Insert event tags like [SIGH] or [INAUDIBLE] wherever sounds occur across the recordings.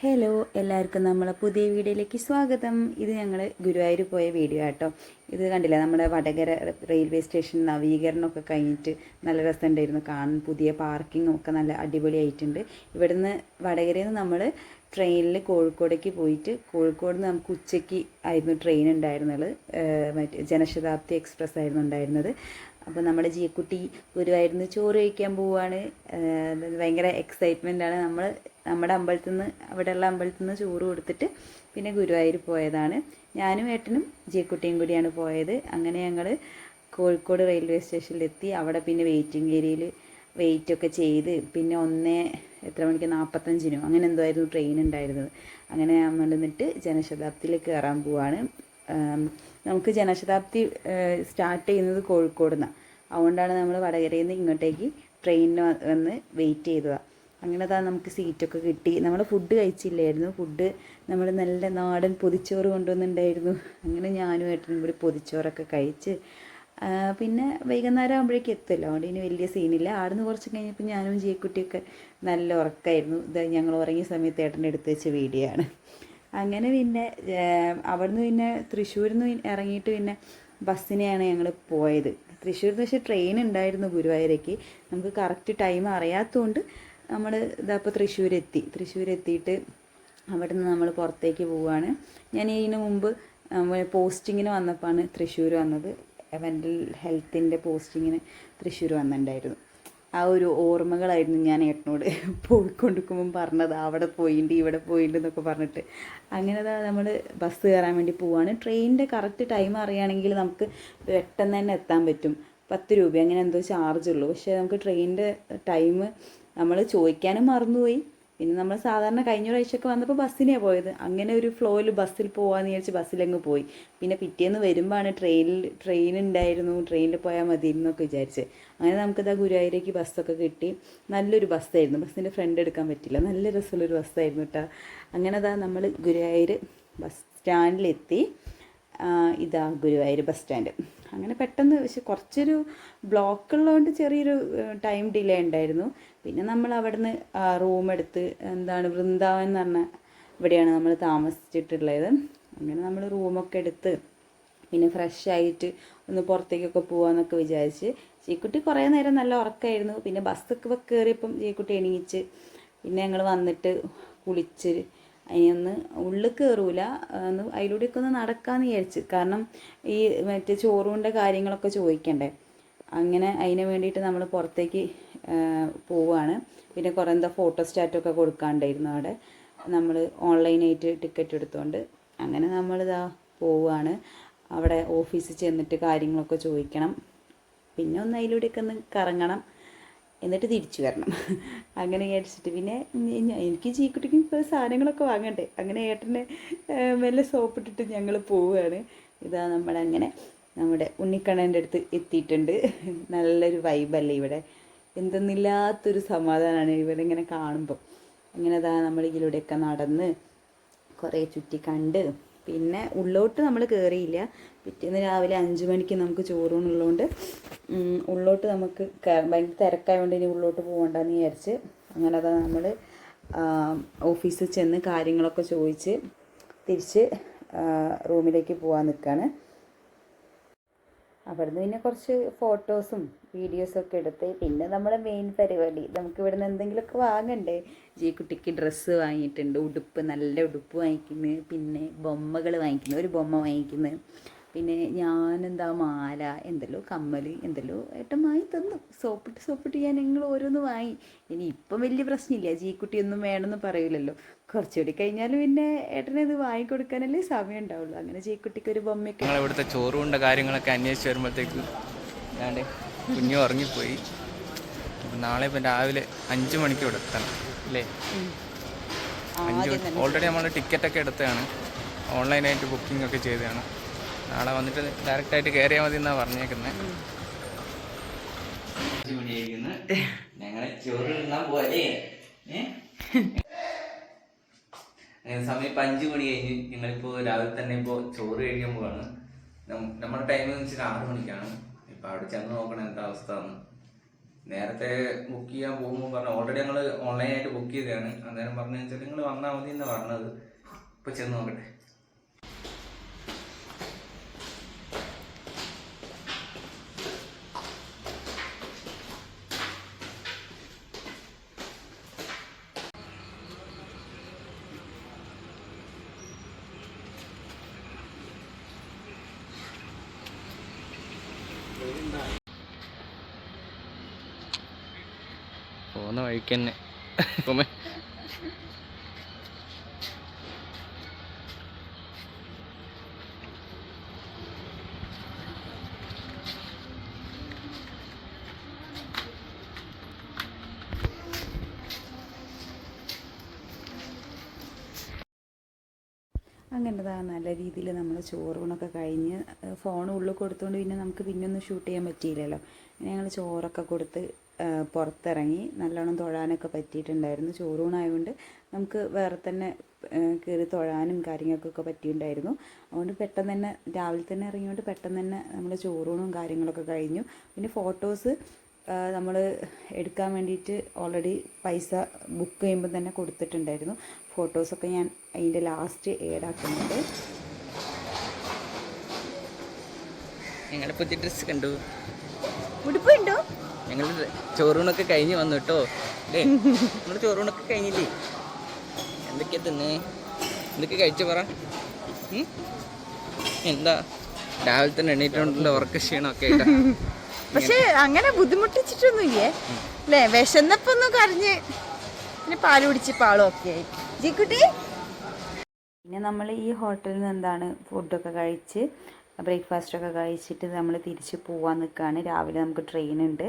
Hello എല്ലാവർക്കും നമ്മളെ പുതിയ വീഡിയോയിലേക്ക് സ്വാഗതം. ഇത് ഞങ്ങൾ ഗുരുവായൂർ പോയ വീഡിയോ ആട്ടോ. ഇത് കണ്ടില്ല നമ്മുടെ വടകര റെയിൽവേ സ്റ്റേഷൻ നവീകരണമൊക്കെ കഴിഞ്ഞിട്ട് നല്ല രസമുണ്ടായിരുന്നു. കാണാൻ പുതിയ പാർക്കിങ്ങും ഒക്കെ നല്ല അടിപൊളിയായിട്ടുണ്ട്. ഇവിടുന്ന് വടകരയിൽ നിന്ന് നമ്മൾ ട്രെയിനിൽ കോഴിക്കോടേക്ക് പോയിട്ട് കോഴിക്കോട് നിന്ന് നമുക്ക് ഉച്ചയ്ക്ക് ആയിരുന്നു ട്രെയിൻ ഉണ്ടായിരുന്നത്. മറ്റേ ജനശതാബ്ദി എക്സ്പ്രസ് ആയിരുന്നു ഉണ്ടായിരുന്നത്. അപ്പോൾ നമ്മുടെ ജിയക്കുട്ടി ഗുരുവായൂരിന്ന് ചോറ് കഴിക്കാൻ പോവുകയാണ് ഭയങ്കര എക്സൈറ്റ്മെന്റാണ് നമ്മൾ നമ്മുടെ അമ്പലത്തിൽ നിന്ന് അവിടെയുള്ള അമ്പലത്തിൽ നിന്ന് ചോറ് കൊടുത്തിട്ട് പിന്നെ ഗുരുവായൂർ പോയതാണ്. ഞാനും ഏട്ടനും ജിയക്കുട്ടിയും കൂടിയാണ് പോയത്. അങ്ങനെ ഞങ്ങൾ കോഴിക്കോട് റെയിൽവേ സ്റ്റേഷനിലെത്തി. അവിടെ പിന്നെ വെയിറ്റിംഗ് ഏരിയയിൽ വെയിറ്റ് ഒക്കെ ചെയ്ത് പിന്നെ ഒന്നേ എത്ര മണിക്ക്? നാൽപ്പത്തഞ്ചിനോ അങ്ങനെ എന്തോ ആയിരുന്നു ട്രെയിൻ ഉണ്ടായിരുന്നത്. അങ്ങനെ നമ്മൾ നിന്നിട്ട് ജനശതാബ്ദിയിൽ കയറാൻ പോവാണ്. നമുക്ക് ജനശതാബ്ദി സ്റ്റാർട്ട് ചെയ്യുന്നത് കോഴിക്കോട് നിന്നാണ് അതുകൊണ്ടാണ് നമ്മൾ വടകരയിൽ നിന്ന് ഇങ്ങോട്ടേക്ക് ട്രെയിനിന് വന്ന് വെയിറ്റ് ചെയ്തതാണ് അങ്ങനെ താ നമുക്ക് സീറ്റൊക്കെ കിട്ടി. നമ്മൾ ഫുഡ് കഴിച്ചില്ലായിരുന്നു. ഫുഡ് നമ്മൾ നല്ല നാടൻ പൊതിച്ചോറ് കൊണ്ടുവന്നിട്ടുണ്ടായിരുന്നു. അങ്ങനെ ഞാനും ഏട്ടനും കൂടി പൊതിച്ചോറൊക്കെ കഴിച്ച് പിന്നെ വൈകുന്നേരം ആകുമ്പോഴേക്കും എത്തുമല്ലോ അതുകൊണ്ട് ഇനി വലിയ സീനില്ല ആടുന്ന് കുറച്ച് കഴിഞ്ഞപ്പോൾ ഞാനും ജീക്കുട്ടിയൊക്കെ നല്ല ഉറക്കമായിരുന്നു ഇത് ഞങ്ങൾ ഉറങ്ങിയ സമയത്ത് ഏട്ടന്റെ എടുത്ത് വെച്ച വീഡിയോ ആണ്. അങ്ങനെ പിന്നെ അവിടുന്ന് പിന്നെ തൃശ്ശൂരിൽ നിന്ന് ഇറങ്ങിയിട്ട് പിന്നെ ബസ്സിനെയാണ് ഞങ്ങൾ പോയത്. തൃശ്ശൂരിൽ നിന്ന് പക്ഷേ ട്രെയിൻ ഉണ്ടായിരുന്നു ഗുരുവായൂരേക്ക്. നമുക്ക് കറക്റ്റ് ടൈം അറിയാത്തതുകൊണ്ട് നമ്മൾ ഇതപ്പോൾ തൃശ്ശൂർ എത്തിയിട്ട് അവിടെ നിന്ന് നമ്മൾ പുറത്തേക്ക് പോവുകയാണ് ഞാൻ ഇതിന് മുമ്പ് പോസ്റ്റിങ്ങിന് വന്നപ്പോഴാണ് തൃശ്ശൂർ വന്നത്. മെന്റൽ ഹെൽത്തിന്റെ പോസ്റ്റിങ്ങിന് തൃശ്ശൂർ വന്നിട്ടുണ്ടായിരുന്നു. ആ ഒരു ഓർമ്മകളായിരുന്നു ഞാൻ ഏട്ടനോട് [LAUGHS] പോയിക്കൊണ്ടിരിക്കുമ്പം പറഞ്ഞത്. അവിടെ പോയിണ്ട് ഇവിടെ പോയിണ്ട് എന്നൊക്കെ പറഞ്ഞിട്ട്. അങ്ങനെ നമ്മൾ ബസ് കയറാൻ വേണ്ടി പോവാണ്. ട്രെയിനിന്റെ കറക്റ്റ് ടൈം അറിയുകയാണെങ്കിൽ നമുക്ക് പെട്ടെന്ന് തന്നെ എത്താൻ പറ്റും. പത്ത് രൂപ അങ്ങനെ എന്തോ ചാർജ് ഉള്ളൂ. പക്ഷേ നമുക്ക് ട്രെയിനിന്റെ ടൈം നമ്മൾ ചോദിക്കാനും മറന്നുപോയി. പിന്നെ നമ്മൾ സാധാരണ കഴിഞ്ഞ പ്രാവശ്യമൊക്കെ വന്നപ്പോൾ ബസ്സിനെയാണ് പോയത്. അങ്ങനെ ഒരു ഫ്ലോയിൽ ബസ്സിൽ പോകാമെന്ന് വിചാരിച്ച് ബസ്സിലങ്ങ് പോയി. പിന്നെ പിറ്റേന്ന് വരുമ്പോഴാണ് ട്രെയിനിൽ ട്രെയിൻ ഉണ്ടായിരുന്നു ട്രെയിനിൽ പോയാൽ മതി എന്നൊക്കെ വിചാരിച്ച്. അങ്ങനെ നമുക്കിതാ ഗുരുവായൂരേക്ക് ബസ്സൊക്കെ കിട്ടി. നല്ലൊരു ബസ്സായിരുന്നു ബസ്സിന്റെ ഫ്രണ്ട് എടുക്കാൻ പറ്റില്ല. നല്ല രസമുള്ളൊരു ബസ്സായിരുന്നു കേട്ടോ അങ്ങനെ അതാ നമ്മൾ ഗുരുവായൂർ ബസ് സ്റ്റാൻഡിലെത്തി ഇതാ ഗുരുവായൂർ ബസ് സ്റ്റാൻഡ് അങ്ങനെ പെട്ടെന്ന് പക്ഷെ കുറച്ചൊരു ബ്ലോക്ക് ഉള്ളതുകൊണ്ട് ചെറിയൊരു ടൈം ഡിലേ ഉണ്ടായിരുന്നു. പിന്നെ നമ്മൾ അവിടുന്ന് റൂം എടുത്ത് എന്താണ് വൃന്ദാവൻ എന്ന് പറഞ്ഞ ഇവിടെയാണ് നമ്മൾ താമസിച്ചിട്ടുള്ളത്. അങ്ങനെ നമ്മൾ റൂമൊക്കെ എടുത്ത് പിന്നെ ഫ്രഷ് ആയിട്ട് ഒന്ന് പുറത്തേക്കൊക്കെ പോകാമെന്നൊക്കെ വിചാരിച്ച് ചീക്കുട്ടി കുറേ നേരം നല്ല ഉറക്കമായിരുന്നു പിന്നെ ബസ്സൊക്കെ കയറിയപ്പം ചീക്കുട്ടി എണീച്ച് പിന്നെ ഞങ്ങൾ വന്നിട്ട് കുളിച്ച് അതിനൊന്ന് ഉള്ളിൽ കയറൂല ഒന്ന് അതിലൂടെയൊക്കെ ഒന്ന് നടക്കാമെന്ന് വിചാരിച്ച്. കാരണം ഈ മറ്റേ ചോറുകൊണ്ട് കാര്യങ്ങളൊക്കെ ചോദിക്കണ്ടേ. അങ്ങനെ അതിന് വേണ്ടിയിട്ട് നമ്മൾ പുറത്തേക്ക് പോവുകയാണ് പിന്നെ കുറേ എന്താ ഫോട്ടോ സ്റ്റാറ്റൊക്കെ കൊടുക്കാണ്ടായിരുന്നു അവിടെ. നമ്മൾ ഓൺലൈനായിട്ട് ടിക്കറ്റ് എടുത്തുകൊണ്ട് അങ്ങനെ നമ്മൾ നമ്മളിതാ പോവുകയാണ് അവിടെ ഓഫീസിൽ ചെന്നിട്ട് കാര്യങ്ങളൊക്കെ ചോദിക്കണം. പിന്നെ ഒന്ന് അതിലൂടെയൊക്കെ ഒന്ന് കറങ്ങണം. എന്നിട്ട് തിരിച്ചു വരണം. അങ്ങനെ വിചാരിച്ചിട്ട് പിന്നെ എനിക്ക് ചീക്കുട്ടിക്കും ഇപ്പോൾ സാധനങ്ങളൊക്കെ വാങ്ങണ്ടേ? അങ്ങനെ ഏട്ടനെ മെല്ലെ സോപ്പിട്ടിട്ട് ഞങ്ങൾ പോവുകയാണ് ഇതാ നമ്മളങ്ങനെ നമ്മുടെ ഉണ്ണിക്കണ്ണന്റെ അടുത്ത് എത്തിയിട്ടുണ്ട്. നല്ലൊരു വൈബല്ലേ ഇവിടെ. എന്തെന്നില്ലാത്തൊരു സമാധാനമാണ് ഇവിടെ ഇങ്ങനെ കാണുമ്പോൾ അങ്ങനെ അതാ നമ്മൾ ഇതിലൂടെയൊക്കെ നടന്ന് കുറേ ചുറ്റി കണ്ട് പിന്നെ ഉള്ളോട്ട് നമ്മൾ കയറിയില്ല പിറ്റേന്ന് രാവിലെ അഞ്ച് മണിക്ക് നമുക്ക് ചോറൂണുള്ളതുകൊണ്ട് ഉള്ളോട്ട് നമുക്ക് ഭയങ്കര തിരക്കായതുകൊണ്ട് ഇനി ഉള്ളോട്ട് പോകണ്ടെന്ന് വിചാരിച്ച് അങ്ങനെ അതാ നമ്മൾ ഓഫീസിൽ ചെന്ന് കാര്യങ്ങളൊക്കെ ചോദിച്ച് തിരിച്ച് റൂമിലേക്ക് പോകാൻ നിൽക്കുകയാണ് അവിടുന്ന് പിന്നെ കുറച്ച് ഫോട്ടോസും വീഡിയോസും ഒക്കെ എടുത്ത് പിന്നെ നമ്മളെ മെയിൻ പരിപാടി. നമുക്ക് ഇവിടുന്ന് എന്തെങ്കിലുമൊക്കെ വാങ്ങണ്ടേ? ജി കുട്ടിക്ക് ഡ്രസ്സ് വാങ്ങിയിട്ടുണ്ട്. ഉടുപ്പ് നല്ല ഉടുപ്പ് വാങ്ങിക്കുന്നു. പിന്നെ ബൊമ്മകൾ വാങ്ങിക്കുന്നു. ഒരു ബൊമ്മ വാങ്ങിക്കുന്നു. പിന്നെ ഞാൻ ഞാനെന്താ മാല എന്തല്ലോ കമ്മൽ എന്തല്ലോ ഏട്ടൻ വാങ്ങി തന്നു. സോപ്പിട്ട് സോപ്പിട്ട് ഞാൻ നിങ്ങൾ ഓരോന്ന് വാങ്ങി. ഇനി ഇപ്പം വലിയ പ്രശ്നമില്ല. ജീക്കുട്ടി കുട്ടി ഒന്നും വേണമെന്ന് പറയില്ലല്ലോ കുറച്ചുകൂടി കഴിഞ്ഞാൽ പിന്നെ ഏട്ടനെ ഇത് വാങ്ങിക്കൊടുക്കാനല്ലേ സമയം ഉണ്ടാവുള്ളൂ. അങ്ങനെ ജീക്കുട്ടിക്ക് കുട്ടിക്ക് ഒരു ബൊമ്മയൊക്കെ ഞങ്ങൾ ഇവിടുത്തെ ചോറുകൊണ്ട കാര്യങ്ങളൊക്കെ അന്വേഷിച്ച് വരുമ്പോഴത്തേക്ക് ഞാണ്ട് കുഞ്ഞു ഉറങ്ങിപ്പോയി. നാളെ ഇപ്പം രാവിലെ അഞ്ച് മണിക്ക് ഇവിടെ എത്തണം അല്ലേ? അഞ്ച് ഓൾറെഡി നമ്മൾ ടിക്കറ്റൊക്കെ എടുത്തതാണ്. ഓൺലൈനായിട്ട് ബുക്കിംഗ് ഒക്കെ ചെയ്തതാണ്. നാളെ വന്നിട്ട് ഡയറക്റ്റ് ആയിട്ട് കയറിയാൽ മതി എന്നാണ് പറഞ്ഞേക്കുന്നത് ഞങ്ങളെ സമയം ഇപ്പം അഞ്ച് മണി കഴിഞ്ഞ്. ഞങ്ങളിപ്പോൾ രാവിലെ തന്നെ ഇപ്പോ ചോറ് കഴിക്കാൻ പോവാണ്. നമ്മുടെ ടൈം എന്ന് വെച്ചാൽ ആറ് മണിക്കാണ്. ഇപ്പം അവിടെ ചെന്ന് നോക്കണം എന്താ അവസ്ഥ എന്ന്. നേരത്തെ ബുക്ക് ചെയ്യാൻ പോകുമ്പോൾ പറഞ്ഞു ഓൾറെഡി ഞങ്ങൾ ഓൺലൈനായിട്ട് ബുക്ക് ചെയ്തതാണ്. അന്നേരം പറഞ്ഞു വെച്ചാൽ നിങ്ങൾ വന്നാൽ മതി എന്ന് പറഞ്ഞത്. ഇപ്പൊ ചെന്ന് നോക്കട്ടെ. പോകുന്ന വഴിക്ക് തന്നെ. [LAUGHS] അങ്ങനെതാ നല്ല രീതിയിൽ നമ്മൾ ചോറൂണൊക്കെ കഴിഞ്ഞ് ഫോൺ ഉള്ളിൽ കൊടുത്തുകൊണ്ട് പിന്നെ നമുക്ക് പിന്നെ ഒന്നും ഷൂട്ട് ചെയ്യാൻ പറ്റിയില്ലല്ലോ. ഞങ്ങൾ ചോറൊക്കെ കൊടുത്ത് പുറത്തിറങ്ങി നല്ലോണം തൊഴാനൊക്കെ പറ്റിയിട്ടുണ്ടായിരുന്നു. ചോറൂണായതുകൊണ്ട് നമുക്ക് വേറെ തന്നെ കയറി തൊഴാനും കാര്യങ്ങൾക്കൊക്കെ പറ്റിയിട്ടുണ്ടായിരുന്നു. അതുകൊണ്ട് പെട്ടെന്ന് തന്നെ രാവിലെ തന്നെ ഇറങ്ങിയോണ്ട് പെട്ടെന്ന് തന്നെ നമ്മൾ ചോറൂണും കാര്യങ്ങളൊക്കെ കഴിഞ്ഞു. പിന്നെ ഫോട്ടോസ് നമ്മൾ എടുക്കാൻ വേണ്ടിയിട്ട് ഓൾറെഡി പൈസ ബുക്ക് ചെയ്യുമ്പോൾ തന്നെ കൊടുത്തിട്ടുണ്ടായിരുന്നു. ഫോട്ടോസൊക്കെ ഞാൻ അതിന്റെ ലാസ്റ്റ് ഏഡാക്കുന്നുണ്ട് ഞങ്ങളുടെ പുതിയ ഡ്രസ്സ് കണ്ടു. ഉടുപ്പുണ്ടോ? ഞങ്ങൾ ചോറൂണൊക്കെ കഴിഞ്ഞ് വന്നു കേട്ടോ അല്ലേ നമ്മൾ ചോറൂണൊക്കെ കഴിഞ്ഞില്ലേ? എന്തൊക്കെയാ തിന്നേ? എന്തൊക്കെ കഴിച്ചു പറ. എന്താ? രാവിലെ തന്നെ എണീറ്റുകൊണ്ടുള്ള ഉറക്ക ക്ഷീണമൊക്കെ ആയിട്ടാ. പക്ഷെ അങ്ങനെ ബുദ്ധിമുട്ടിച്ചിട്ടൊന്നുമില്ലേ? അല്ലേ? വിശന്നപ്പോ ഒന്ന് കരഞ്ഞ് പിന്നെ പാൽ കുടിച്ച് പാളും ഒക്കെ ആയി. ജിക്കുട്ടി? പിന്നെ നമ്മൾ ഈ ഹോട്ടലിൽ നിന്ന് എന്താണ് ഫുഡൊക്കെ കഴിച്ച് ബ്രേക്ക്ഫാസ്റ്റൊക്കെ കഴിച്ചിട്ട് നമ്മൾ തിരിച്ച് പോവാൻ നിൽക്കുകയാണ് രാവിലെ നമുക്ക് ട്രെയിൻ ഉണ്ട്.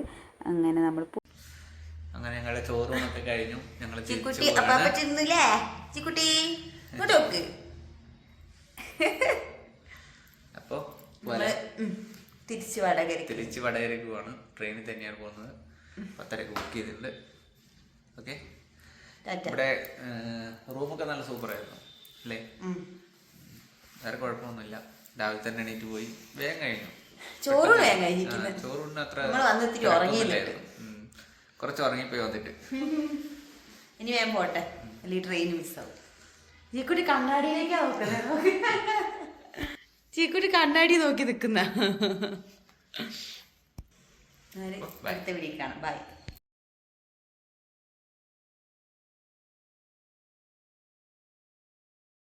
അങ്ങനെ നമ്മൾ അങ്ങനെ ഞങ്ങളുടെ ഒക്കെ കഴിഞ്ഞു. ഞങ്ങൾ അപ്പാപ്പ ചെന്നില്ലേ ഇങ്ങോട്ട് നോക്ക്. ഉം, തിരിച്ച് വടകര തിരിച്ച് വടകരക്ക് പോവാണ്. ട്രെയിനിൽ തന്നെയാണ് പോകുന്നത്. പത്തരക്ക് ബുക്ക് ചെയ്തിട്ടുണ്ട്. ഓക്കെ ഇവിടെ റൂമൊക്കെ നല്ല സൂപ്പറായിരുന്നു അല്ലേ. വേറെ കുഴപ്പമൊന്നുമില്ല. രാവിലെ തന്നെ എണീറ്റ് പോയി. വേഗം കഴിഞ്ഞു. ചോറ് വേഗം അത്ര. കുറച്ച് ഉറങ്ങിപ്പോയി വന്നിട്ട്. [LAUGHS] ഇനി വേഗം പോട്ടെ. അല്ലെങ്കിൽ ട്രെയിൻ മിസ്സാവും ചീക്കുട്ടി കണ്ണാടിയിലേക്കാ നോക്കുന്നത്. ചീക്കുട്ടി കണ്ണാടി നോക്കി നിൽക്കുന്ന. അടുത്ത വീഡിയോ കാണാം. ബൈ